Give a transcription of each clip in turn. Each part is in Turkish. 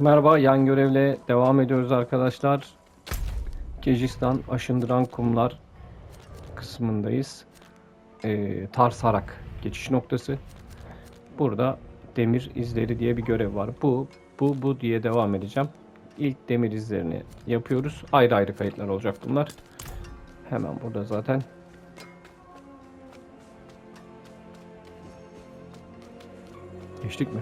Merhaba, yan görevle devam ediyoruz arkadaşlar. Gecistan aşındıran kumlar kısmındayız. Ee, Tarsarak geçiş noktası. Burada demir izleri diye bir görev var. Bu, bu, bu diye devam edeceğim. İlk demir izlerini yapıyoruz. Ayrı ayrı kayıtlar olacak bunlar. Hemen burada zaten. Geçtik mi?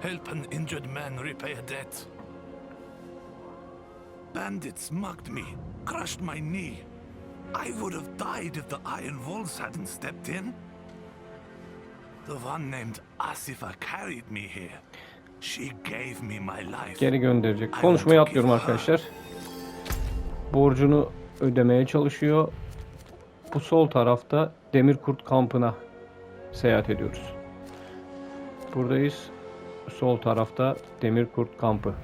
Help an injured man repay a debt. Bandits mugged me, crushed my knee. I would have died if the Iron Wolves hadn't stepped in. The one named Asifa carried me here. She gave me my life. Geri gönderecek. Konuşmayı atlıyorum arkadaşlar. Borcunu ödemeye çalışıyor. Bu sol tarafta Demirkurt kampına seyahat ediyoruz. Buradayız. Sol tarafta Demirkurt kampı.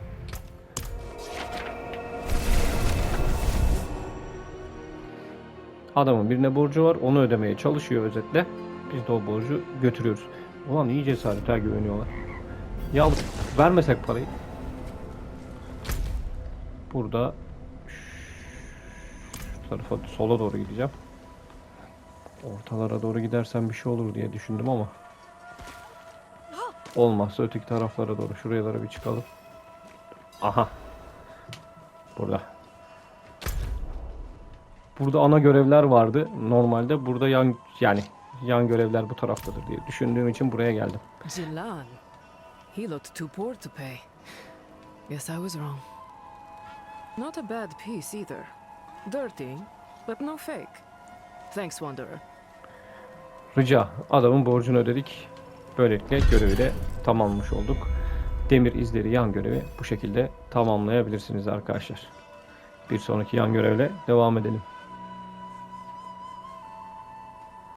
Adamın birine borcu var. Onu ödemeye çalışıyor özetle. Biz de o borcu götürüyoruz. Ulan iyi cesaret ha güveniyorlar. Ya vermesek parayı. Burada şu tarafa sola doğru gideceğim. Ortalara doğru gidersem bir şey olur diye düşündüm ama olmazsa öteki taraflara doğru şuralara bir çıkalım. Aha. Burada. Burada ana görevler vardı. Normalde burada yan yani yan görevler bu taraftadır diye düşündüğüm için buraya geldim. Jilan. He looked too poor to pay. Guess I was wrong. Not a bad piece either. Dirty, but no fake. Thanks, Wanderer. Rica. Adamın borcunu ödedik. Böylelikle görevi de tamamlamış olduk. Demir izleri yan görevi bu şekilde tamamlayabilirsiniz arkadaşlar. Bir sonraki yan görevle devam edelim.